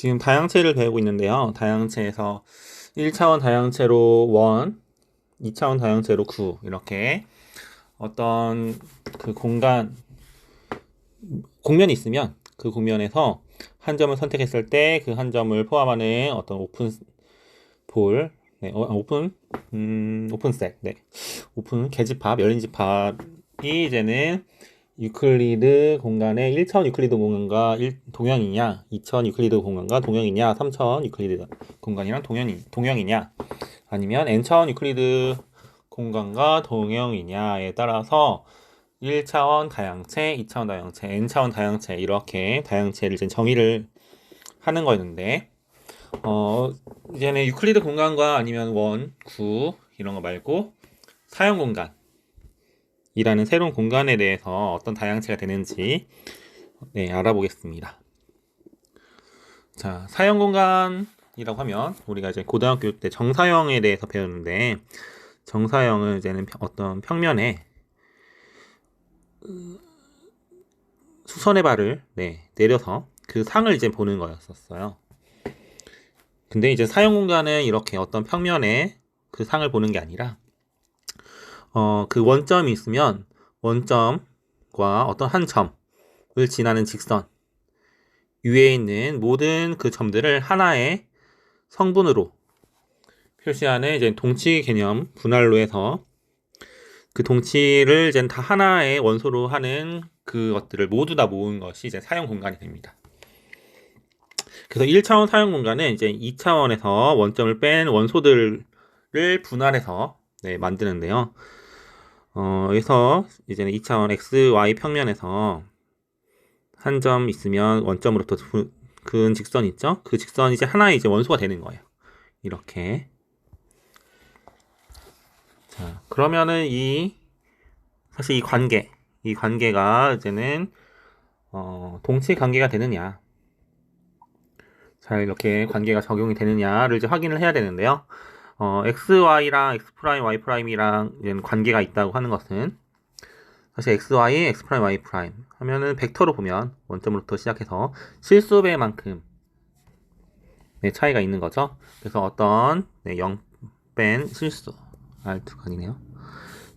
지금 다양체를 배우고 있는데요. 다양체에서 1차원 다양체로 1, 2차원 다양체로 9 이렇게 어떤 그 공간 공면이 있으면 그 공면에서 한 점을 선택했을 때 그 한 점을 포함하는 어떤 오픈 볼, 네, 어, 오픈, 음, 오픈셋, 네, 오픈 계집합, 열린 집합이 이제는 유클리드 공간의 1차원 유클리드 공간과 1, 동형이냐, 2차원 유클리드 공간과 동형이냐, 3차원 유클리드 공간이랑 동형이, 동형이냐, 아니면 n차원 유클리드 공간과 동형이냐에 따라서 1차원 다양체, 2차원 다양체, n차원 다양체 이렇게 다양체를 이제 정의를 하는 거였는데 어 이제는 유클리드 공간과 아니면 원, 구 이런 거 말고 사용 공간 이라는 새로운 공간에 대해서 어떤 다양체가 되는지 네, 알아보겠습니다. 자, 사용 공간이라고 하면 우리가 이제 고등학교 때 정사형에 대해서 배웠는데 정사형은 이제는 어떤 평면에 수선의 발을 네, 내려서 그 상을 이제 보는 거였었어요. 근데 이제 사용 공간은 이렇게 어떤 평면에 그 상을 보는 게 아니라 어, 그 원점이 있으면 원점과 어떤 한 점을 지나는 직선 위에 있는 모든 그 점들을 하나의 성분으로 표시하는 이제 동치 개념 분할로 해서 그 동치를 이제 다 하나의 원소로 하는 그것들을 모두 다 모은 것이 이제 사용 공간이 됩니다. 그래서 1차원 사용 공간은 이제 2차원에서 원점을 뺀 원소들을 분할해서 네, 만드는데요. 어, 여기서 이제는 2차원 XY 평면에서 한 점 있으면 원점으로부터 근 직선 있죠? 그 직선이 이제 하나의 이제 원소가 되는 거예요. 이렇게. 자, 그러면은 이, 사실 이 관계, 이 관계가 이제는, 어, 동치 관계가 되느냐. 잘 이렇게 관계가 적용이 되느냐를 이제 확인을 해야 되는데요. 어, xy랑 x 프라임 y 프라임이랑 관계가 있다고 하는 것은 사실 xy, x 프라임, y 프라임 하면은 벡터로 보면 원점으로부터 시작해서 실수배만큼 네, 차이가 있는 거죠. 그래서 어떤 네, 0뺀 실수 R2가 아니네요.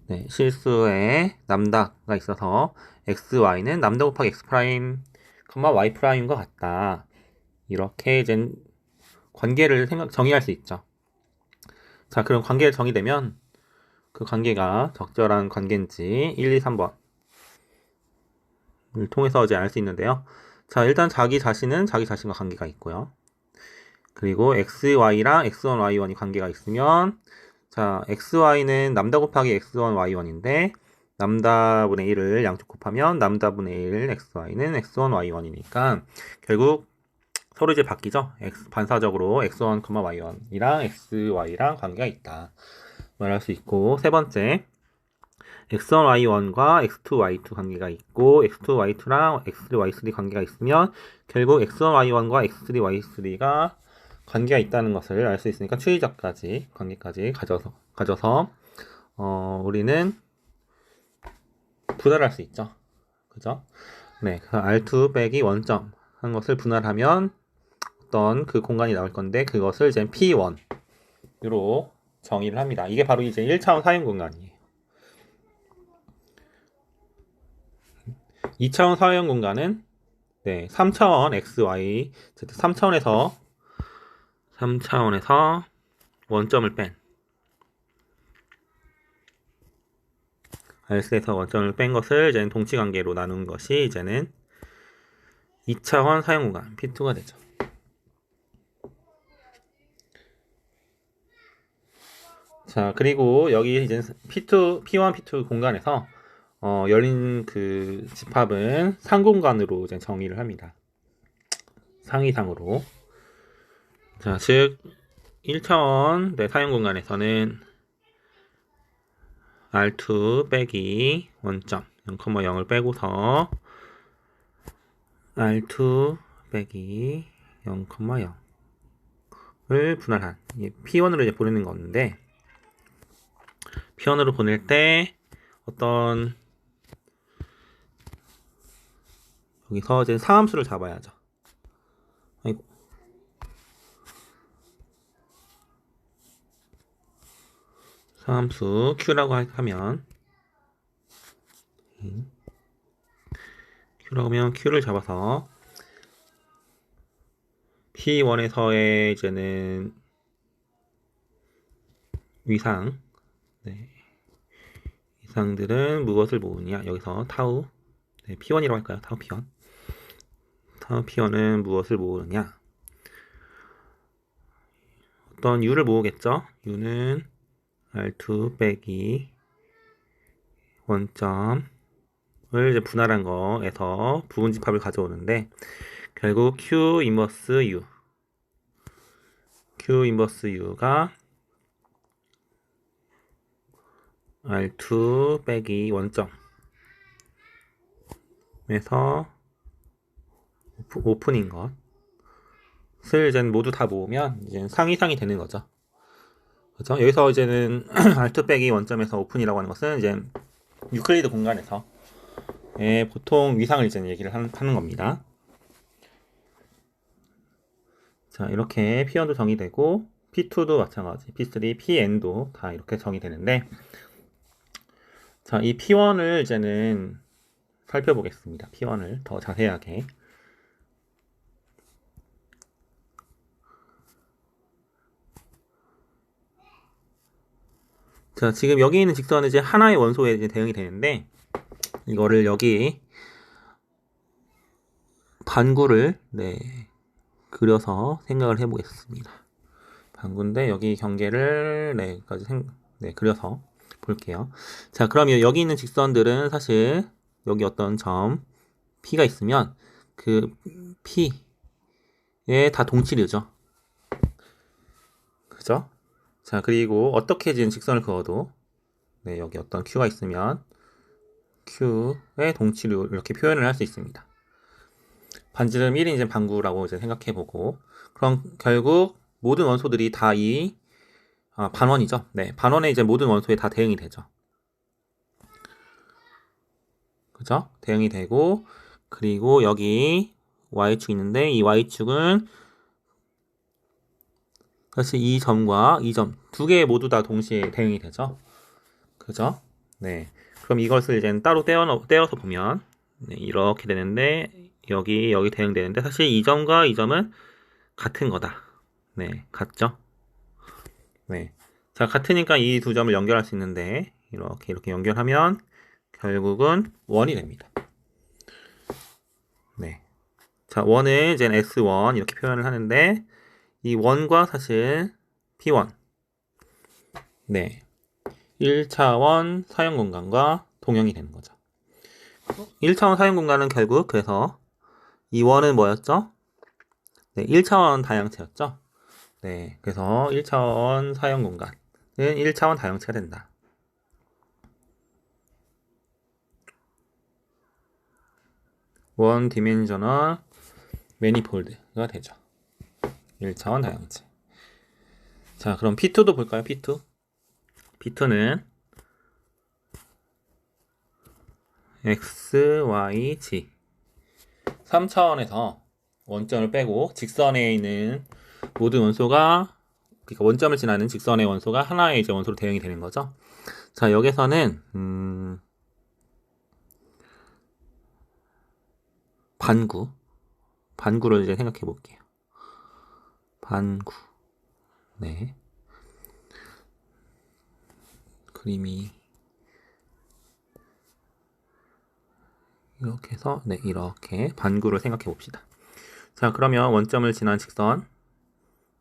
네, 실수에 남다가 있어서 xy는 남다 곱하기 x 프라임, y 프라임과 같다. 이렇게 이제 관계를 생각 정의할 수 있죠. 자, 그럼 관계가 정의되면 그 관계가 적절한 관계인지 1, 2, 3번 을 통해서 이제 알 수 있는데요. 자, 일단 자기 자신은 자기 자신과 관계가 있고요. 그리고 xy랑 x1, y1이 관계가 있으면 자, xy는 남다 곱하기 x1, y1인데 남다분의 1을 양쪽 곱하면 남다분의 1 xy는 x1, y1이니까 결국 서로 이제 바뀌죠. x 반사적으로 x1, y1이랑 xy랑 관계가 있다. 말할 수 있고 세 번째 x1, y1과 x2, y2 관계가 있고 x2, y2랑 x3, y3 관계가 있으면 결국 x1, y1과 x3, y3가 관계가 있다는 것을 알 수 있으니까 추이적까지 관계까지 가져서 가져서 어, 우리는 분할할 수 있죠. 그죠? 네, 그 R2 빼기 원점 한 것을 분할하면 어떤 그 공간이 나올 건데 그것을 이제 P1으로 정의를 합니다. 이게 바로 이제 1차원 사용 공간이에요. 2차원 사용 공간은 네, 3차원 x, y, z 3차원에서 3차원에서 원점을 뺀 R스에서 원점을 뺀 것을 이제 동치 관계로 나눈 것이 이제는 2차원 사용 공간 P2가 되죠. 자, 그리고 여기 이제 P2, P1, P2 공간에서 어, 열린 그 집합은 상공간으로 이제 정의를 합니다. 상위상으로. 자, 즉 1차원 네, 사용 공간에서는 R2 빼기 원점 0,0을 빼고서 R2 빼기 0,0을 분할한 P1으로 이제 보내는 건데 표현으로 보낼 때 어떤 여기서 이제 상함수를 잡아야죠. 아이고. 상함수 q라고 하면 q라고 하면 q를 잡아서 p1에서의 이제는 위상 네. 위상들은 무엇을 모으냐? 여기서 타우. 네, p1이라고 할까요? 타우 p1 타우 p1은 무엇을 모으느냐? 어떤 u를 모으겠죠? u는 R2 빼기 원점을 이제 분할한 거에서 부분집합을 가져오는데 결국 Q 인버스 U. Q 인버스 U가 R2 빼기 원점에서 오픈인 것을 이제 모두 다 모으면 이제 상이상이 되는 거죠. 그렇죠? 여기서 이제는 R2 빼기 원점에서 오픈이라고 하는 것은 이제 유클리드 공간에서 예, 보통 위상을 이제 얘기를 한- 하는 겁니다. 자, 이렇게 P1도 정의되고 P2도 마찬가지, P3, Pn도 다 이렇게 정의되는데 자, 이 P1을 이제는 살펴보겠습니다. P1을 더 자세하게. 자, 지금 여기 있는 직선은 이제 하나의 원소에 이제 대응이 되는데, 이거를 여기 반구를, 네, 그려서 생각을 해보겠습니다. 반구인데, 여기 경계를, 네, 까지 생, 네, 그려서 볼게요. 자, 그러면 여기 있는 직선들은 사실, 여기 어떤 점, P가 있으면, 그, P에 다 동치류죠. 그죠? 자, 그리고 어떻게 지은 직선을 그어도 네, 여기 어떤 Q가 있으면 Q의 동치류 이렇게 표현을 할 수 있습니다. 반지름 1인 이제 방구라고 이제 생각해 보고 그럼 결국 모든 원소들이 다 이 아, 반원이죠. 네, 반원의 이제 모든 원소에 다 대응이 되죠. 그죠? 대응이 되고 그리고 여기 y축 있는데 이 y축은 사실 이 점과 이 점 두 개 모두 다 동시에 대응이 되죠. 그죠? 네. 그럼 이것을 이제 따로 떼어 떼어서 보면 네, 이렇게 되는데 여기 여기 대응되는데 사실 이 점과 이 점은 같은 거다. 네, 같죠? 네. 자, 같으니까 이 두 점을 연결할 수 있는데 이렇게 이렇게 연결하면 결국은 원이 됩니다. 네. 자, 원을 이제 S1 이렇게 표현을 하는데 이 원과 사실 P1 네 1차원 사용 공간과 동형이 되는 거죠. 1차원 사용 공간은 결국 그래서 이 원은 뭐였죠? 네, 1차원 다양체였죠. 네, 그래서 1차원 사용 공간은 1차원 다양체가 된다. 원 디멘셔널 매니폴드가 되죠. 1차원 다양체. 자, 그럼 P2도 볼까요? P2. P2는 X, Y, G. 3차원에서 원점을 빼고 직선에 있는 모든 원소가 그러니까 원점을 지나는 직선의 원소가 하나의 이제 원소로 대응이 되는 거죠. 자, 여기서는 음 반구 반구를 이제 생각해 볼게요. 반구. 네. 그림이 이렇게 해서 네, 이렇게 반구를 생각해 봅시다. 자, 그러면 원점을 지난 직선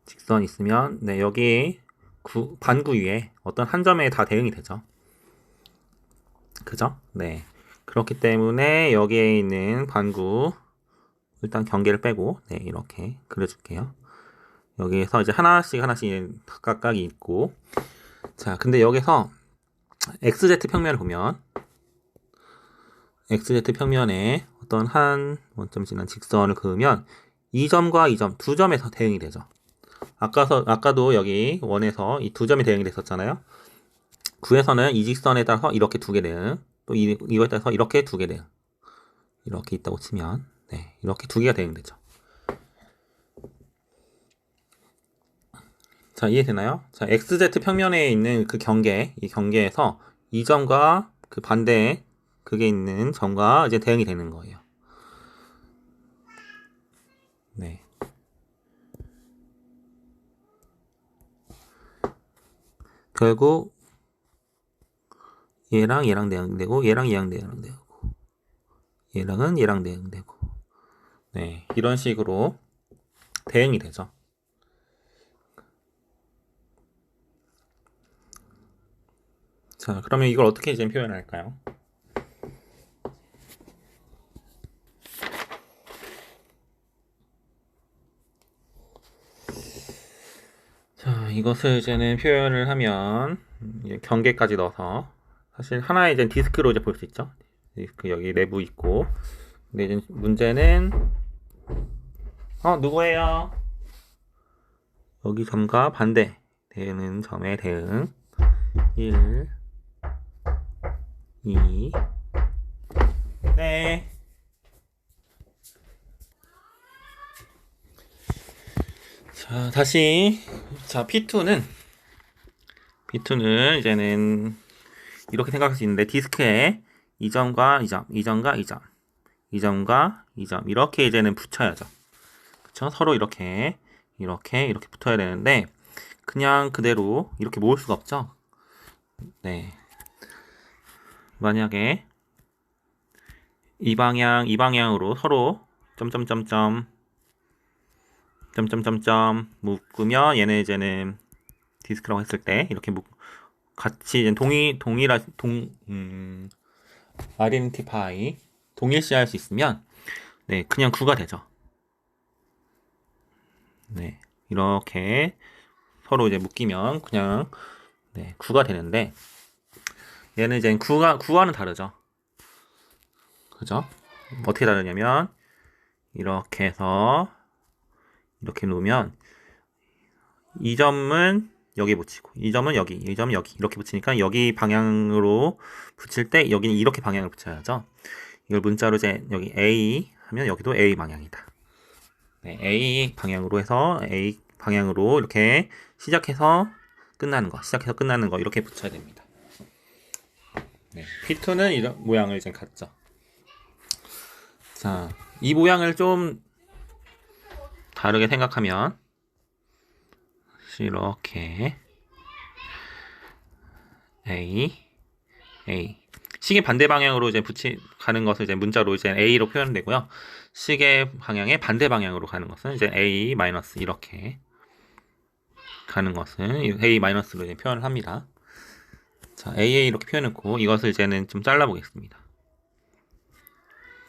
직선 있으면 네, 여기 구, 반구 위에 어떤 한 점에 다 대응이 되죠. 그죠? 네. 그렇기 때문에 여기에 있는 반구 일단 경계를 빼고 네, 이렇게 그려 줄게요. 여기에서 이제 하나씩 하나씩 각각이 있고 자 근데 여기서 xz 평면을 보면 xz 평면에 어떤 한 원점 지난 직선을 그으면 이 점과 이 점 두 점에서 대응이 되죠. 아까서 아까도 여기 원에서 이 두 점이 대응이 됐었잖아요. 구에서는 이 직선에 따라서 이렇게 두 개 대응, 또 이, 이거에 따라서 이렇게 두 개 대응 이렇게 있다고 치면 네 이렇게 두 개가 대응되죠. 자, 이해되나요? 자, XZ 평면에 있는 그 경계, 이 경계에서 이 점과 그 반대 그게 있는 점과 이제 대응이 되는 거예요. 네. 결국 얘랑 얘랑 대응되고 얘랑 얘랑 대응되고 얘랑은 얘랑 대응되고 네 이런 식으로 대응이 되죠. 자 그러면 이걸 어떻게 이제 표현할까요? 자 이것을 이제는 표현을 하면 경계까지 넣어서 사실 하나의 이제 디스크로 이제 볼 수 있죠. 디스크 여기 내부 있고. 근데 이제 문제는 어 누구예요? 여기 점과 반대 되는 점의 대응 1 2 네. 자, 다시 자, P2는 P2는 이제는 이렇게 생각할 수 있는데 디스크에 이 점과 이 점, 이 점과 이 점, 이 점과 이점 이렇게 이제는 붙여야죠. 그쵸? 서로 이렇게 이렇게 이렇게 붙어야 되는데 그냥 그대로 이렇게 모을 수가 없죠. 네. 만약에 이 방향 이 방향으로 서로 점점점점 점점점점 묶으면 얘네 이제는 디스크라고 했을 때 이렇게 묶 같이 이제 동일 동일하 동 음, identify 동일시할 수 있으면 네 그냥 구가 되죠. 네 이렇게 서로 이제 묶이면 그냥 네 구가 되는데 얘는 이제 구가 구와는 다르죠. 그죠? 어떻게 다르냐면 이렇게 해서 이렇게 놓으면 이 점은 여기 붙이고 이 점은 여기 이 점은 여기 이렇게 붙이니까 여기 방향으로 붙일 때 여기는 이렇게 방향을 붙여야죠. 이걸 문자로 이제 여기 A 하면 여기도 A 방향이다. 네, A 방향으로 해서 A 방향으로 이렇게 시작해서 끝나는 거 시작해서 끝나는 거 이렇게 붙여야 됩니다. 네, P2는 이런 모양을 이제 갖죠. 자 이 모양을 좀 다르게 생각하면 이렇게 A A 시계 반대 방향으로 이제 붙이 가는 것을 이제 문자로 이제 A로 표현되고요. 시계 방향의 반대 방향으로 가는 것은 이제 A 마이너스 이렇게 가는 것은 A 마이너스로 이제 표현을 합니다. 자, AA 이렇게 표현했고 이것을 이제는 좀 잘라 보겠습니다.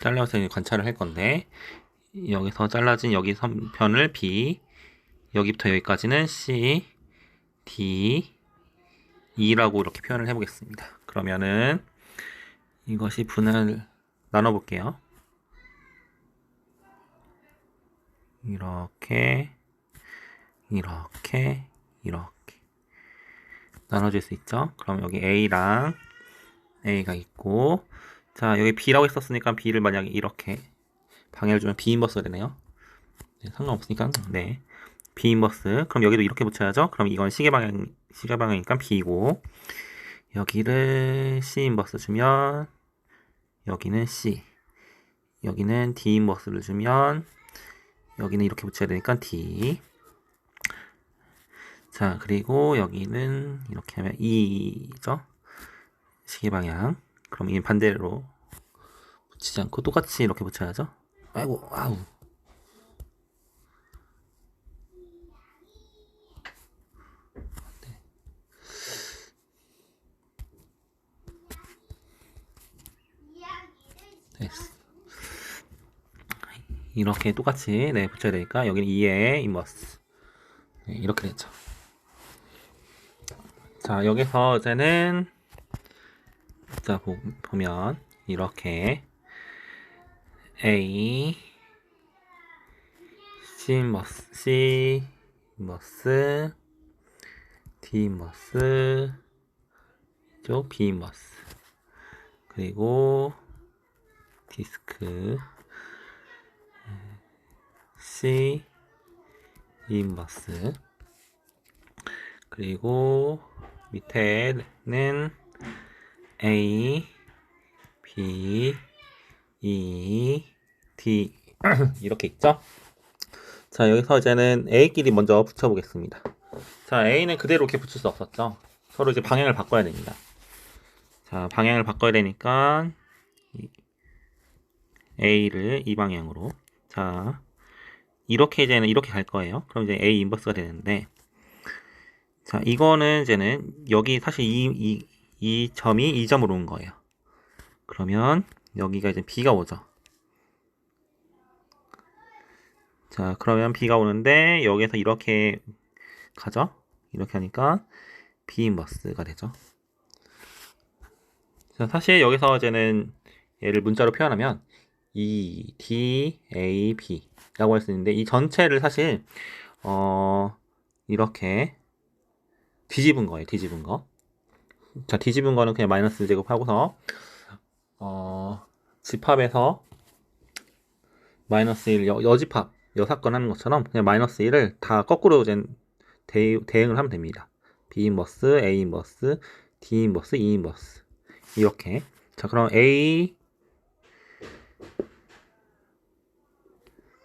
잘라서 관찰을 할 건데 여기서 잘라진 여기 선편을 B 여기부터 여기까지는 C, D, E라고 이렇게 표현을 해보겠습니다. 그러면은 이것이 분을 나눠볼게요. 이렇게, 이렇게, 이렇게 나눠질 수 있죠. 그럼 여기 A랑 A가 있고, 자 여기 B라고 했었으니까 B를 만약에 이렇게 방해를 주면 B 인버스가 되네요. 네, 상관없으니까 네. B 인버스. 그럼 여기도 이렇게 붙여야죠. 그럼 이건 시계 방향 시계 방향이니까 B고 여기를 C 인버스 주면 여기는 C. 여기는 D 인버스를 주면 여기는 이렇게 붙여야 되니까 D. 자, 그리고 여기는 이렇게 하면 E죠. 시계 방향. 그럼 이 반대로 붙이지 않고 똑같이 이렇게 붙여야죠. 아이고, 아우. 됐어. 이렇게 똑같이 네, 붙여야 되니까 여기는 2의 인버스 네, 이렇게 됐죠. 자 여기서 이제는 자 보, 보면 이렇게 A C 인버스 C 인버스 D 인버스 이쪽 B 인버스. 그리고 디스크. C 인버스. 그리고 밑에는 A, B, E, D 이렇게 있죠? 자, 여기서 이제는 A끼리 먼저 붙여보겠습니다. 자, A는 그대로 이렇게 붙일 수 없었죠? 서로 이제 방향을 바꿔야 됩니다. 자, 방향을 바꿔야 되니까 이 A를 이 방향으로 자, 이렇게 이제는 이렇게 갈 거예요. 그럼 이제 A 인버스가 되는데 자, 이거는 이제는 여기 사실 이, 이, 이 점이 이 점으로 온 거예요. 그러면 여기가 이제 B가 오죠. 자, 그러면 B가 오는데 여기서 이렇게 가죠? 이렇게 하니까 B 인버스가 되죠. 자, 사실 여기서 이제는 얘를 문자로 표현하면 E, D, A, B 라고 할 수 있는데 이 전체를 사실 어 이렇게 뒤집은 거예요. 뒤집은 거. 자, 뒤집은 거는 그냥 마이너스 제곱하고서 어 집합에서 마이너스 1 여, 여집합 여사건 하는 것처럼 그냥 마이너스 1을 다 거꾸로 대, 대응을 하면 됩니다. B 인버스, A 인버스, D 인버스, E 인버스. 이렇게. 자 그럼 A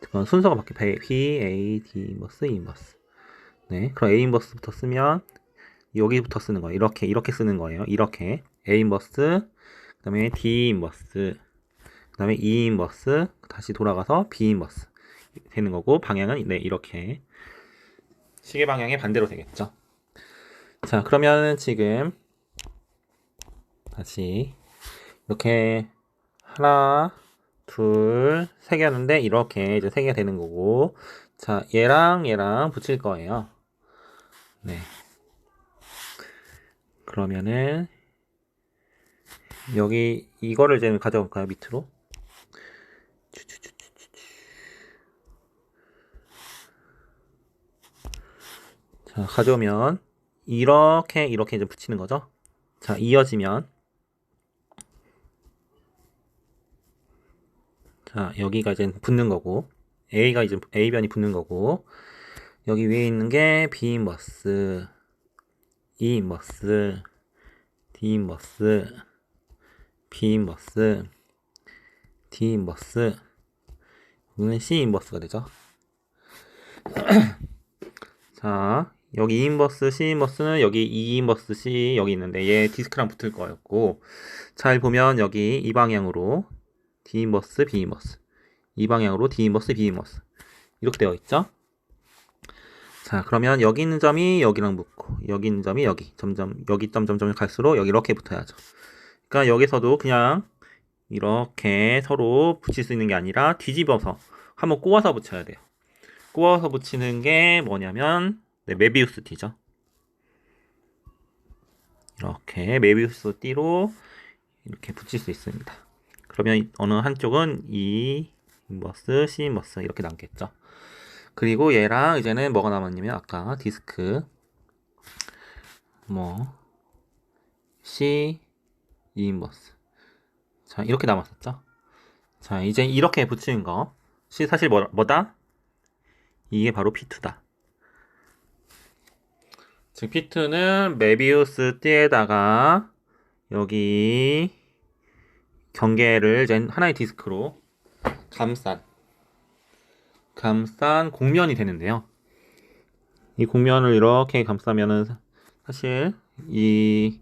그럼 순서가 바뀌어 B, A, D 인버스, E 인버스. 네 그럼 A 인버스부터 쓰면 여기부터 쓰는 거예요. 이렇게 이렇게 쓰는 거예요. 이렇게. A 인버스 그 다음에 D 인버스 그 다음에 E 인버스 다시 돌아가서 B 인버스 되는 거고 방향은 네 이렇게. 시계 방향의 반대로 되겠죠? 자 그러면 지금 다시 이렇게 하나 둘 세 개였는데 이렇게 이제 세 개가 되는 거고. 자 얘랑 얘랑 붙일 거예요. 네. 그러면은 여기 이거를 이제 가져올까요? 밑으로 자 가져오면 이렇게 이렇게 이제 붙이는 거죠? 자 이어지면 자 여기가 이제 붙는 거고 A가 이제 A변이 붙는 거고 여기 위에 있는 게 B 인버스 E 인버스 D 인버스 B 인버스 D 인버스. 여기는 C 인버스가 되죠? 자 여기 E 인버스 C 인버스는 여기 E 인버스 C 여기 있는데 얘 디스크랑 붙을 거였고 잘 보면 여기 이 방향으로 D 인버스 B 인버스 이 방향으로 D 인버스 B 인버스 이렇게 되어 있죠? 자 그러면 여기 있는 점이 여기랑 붙고 여기 있는 점이 여기 점점 여기 점점점 갈수록 여기 이렇게 붙어야죠. 그러니까 여기서도 그냥 이렇게 서로 붙일 수 있는 게 아니라 뒤집어서 한번 꼬아서 붙여야 돼요. 꼬아서 붙이는 게 뭐냐면 네, 메비우스 띠죠. 이렇게 메비우스 띠로 이렇게 붙일 수 있습니다. 그러면 어느 한쪽은 E 인버스, C 인버스 이렇게 남겠죠. 그리고 얘랑 이제는 뭐가 남았냐면 아까 디스크 뭐 C E 인버스 자 이렇게 남았었죠. 자 이제 이렇게 붙이는 거. C 사실 뭐, 뭐다? 이게 바로 P2다 즉 P2는 메비우스 띠에다가 여기 경계를 이제 하나의 디스크로 감싼 감싼 곡면이 되는데요. 이 곡면을 이렇게 감싸면은 사실 이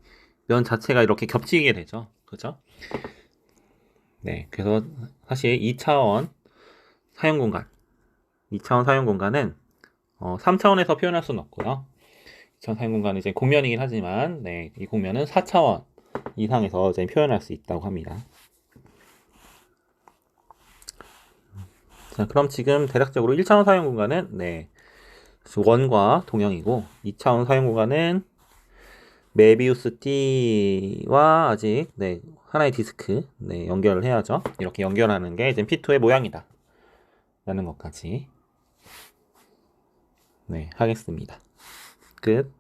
면 자체가 이렇게 겹치게 되죠. 그죠? 네. 그래서 사실 2차원 사용 공간, 2차원 사용 공간은 어, 3차원에서 표현할 수는 없고요. 2차원 사용 공간은 이제 곡면이긴 하지만 네, 이 곡면은 4차원 이상에서 이제 표현할 수 있다고 합니다. 자, 그럼 지금 대략적으로 1차원 사용 공간은 네. 원과 동형이고 2차원 사용 공간은 메비우스 띠와 아직 네, 하나의 디스크 네, 연결을 해야죠. 이렇게 연결하는 게 이제 P2의 모양이다. 라는 것까지 네, 하겠습니다. 끝.